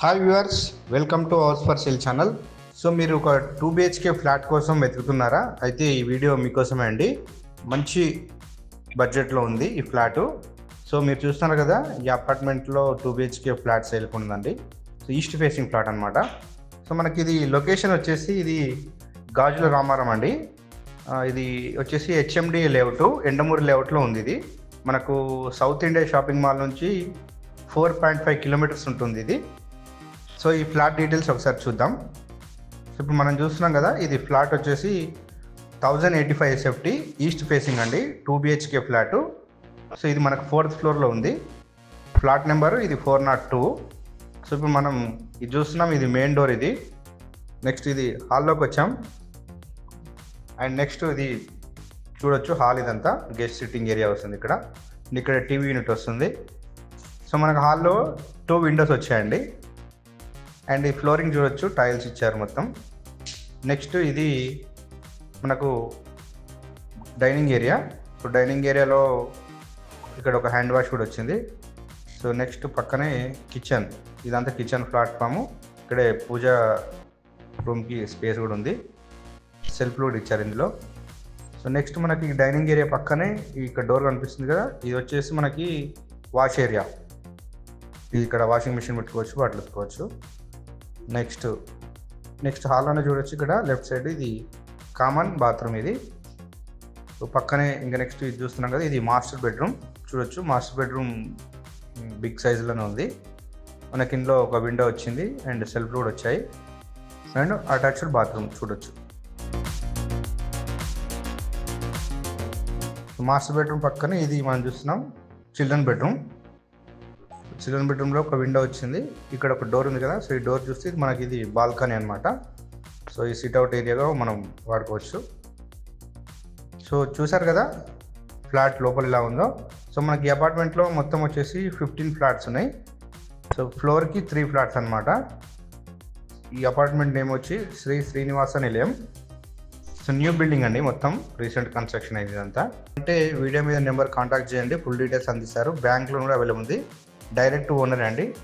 Hi viewers welcome to house for sale channel so మీరు ఒక two BHK flat కోసం వెతుకుతున్నారా? అయితే ఈ వీడియో మీకోసమే అండి. మంచి బడ్జెట్లో ఉంది ఈ ఫ్లాటు సో మీరు చూస్తున్నారు కదా ఈ అపార్ట్మెంట్లో టూ బిహెచ్కే ఫ్లాట్ సేల్కి ఉందండి సో ఈస్ట్ ఫేసింగ్ ఫ్లాట్ అనమాట సో మనకి ఇది లొకేషన్ వచ్చేసి ఇది గాజుల రామారం అండి. ఇది వచ్చేసి హెచ్ఎండి లేఅవుట్ ఎండమూరి లేఅవుట్లో ఉంది ఇది. మనకు సౌత్ ఇండియా షాపింగ్ మాల్ నుంచి ఫోర్ పాయింట్ ఫైవ్ కిలోమీటర్స్ ఉంటుంది ఇది. సో ఈ ఫ్లాట్ డీటెయిల్స్ ఒకసారి చూద్దాం. సో ఇప్పుడు మనం చూస్తున్నాం కదా ఇది ఫ్లాట్ వచ్చేసి thousand eighty five SFT east facing అండి టూ బిహెచ్కే ఫ్లాట్. సో ఇది మనకు ఫోర్త్ ఫ్లోర్లో ఉంది. ఫ్లాట్ నెంబర్ ఇది ఫోర్ నాట్ టూ సో ఇప్పుడు మనం ఇది చూస్తున్నాం ఇది మెయిన్ డోర్ ఇది. నెక్స్ట్ ఇది హాల్లోకి వచ్చాం. అండ్ నెక్స్ట్ ఇది చూడొచ్చు హాల్ ఇదంతా. గెస్ట్ సిట్టింగ్ ఏరియా వస్తుంది ఇక్కడ. ఇక్కడ టీవీ యూనిట్ వస్తుంది. సో మనకు హాల్లో టూ విండోస్ వచ్చాయండి. అండ్ ఈ ఫ్లోరింగ్ చూడొచ్చు టైల్స్ ఇచ్చారు మొత్తం. నెక్స్ట్ ఇది మనకు డైనింగ్ ఏరియా. సో డైనింగ్ ఏరియాలో ఇక్కడ ఒక హ్యాండ్ వాష్ కూడా వచ్చింది. సో నెక్స్ట్ పక్కనే కిచెన్. ఇదంతా కిచెన్ ప్లాట్ఫాము. ఇక్కడే పూజ రూమ్కి స్పేస్ కూడా ఉంది. సెల్ఫ్ కూడా ఇచ్చారు ఇందులో. సో నెక్స్ట్ మనకి డైనింగ్ ఏరియా పక్కనే ఇక్కడ డోర్ కనిపిస్తుంది కదా. ఇది వచ్చేసి మనకి వాష్ ఏరియా. ఇది ఇక్కడ వాషింగ్ మిషన్ పెట్టుకోవచ్చు బట్టలు ఉతుకోవచ్చు నెక్స్ట్ నెక్స్ట్ హాల్ హాల్లోనే చూడొచ్చు ఇక్కడ లెఫ్ట్ సైడ్ ఇది కామన్ బాత్రూమ్ ఇది. పక్కనే ఇంకా నెక్స్ట్ ఇది చూస్తున్నాం కదా ఇది మాస్టర్ బెడ్రూమ్. చూడొచ్చు మాస్టర్ బెడ్రూమ్ బిగ్ సైజులోనే ఉంది. మనకి ఇందులో ఒక విండో వచ్చింది అండ్ సెల్ఫ్ కూడా వచ్చాయి. అండ్ అటాచ్డ్ బాత్రూమ్ చూడొచ్చు. మాస్టర్ బెడ్రూమ్ పక్కనే ఇది మనం చూస్తున్నాం చిల్డ్రన్ బెడ్రూమ్. చిల్డ్రన్ బెడ్రూమ్లో ఒక విండో వచ్చింది. ఇక్కడ ఒక డోర్ ఉంది కదా సో ఈ డోర్ చూస్తే మనకి ఇది బాల్కనీ అనమాట సో ఈ సిట్అవుట్ ఏరియాగా మనం వాడుకోవచ్చు. సో చూసారు కదా ఫ్లాట్ లోపల ఇలా ఉందో. సో మనకి ఈ అపార్ట్మెంట్లో మొత్తం వచ్చేసి ఫిఫ్టీన్ ఫ్లాట్స్ ఉన్నాయి. సో ఫ్లోర్కి త్రీ ఫ్లాట్స్ అనమాట ఈ అపార్ట్మెంట్ నేమ్ వచ్చి శ్రీ శ్రీనివాస నిలయం. సో న్యూ బిల్డింగ్ అండి మొత్తం రీసెంట్ కన్స్ట్రక్షన్ అయింది ఇదంతా. అంటే వీడియో మీద నెంబర్ కాంటాక్ట్ చేయండి ఫుల్ డీటెయిల్స్ అందిస్తారు. బ్యాంక్ లోన్ కూడా అవైలబుల్ ఉంది. డైరెక్ట్ ఓనర్ అండి.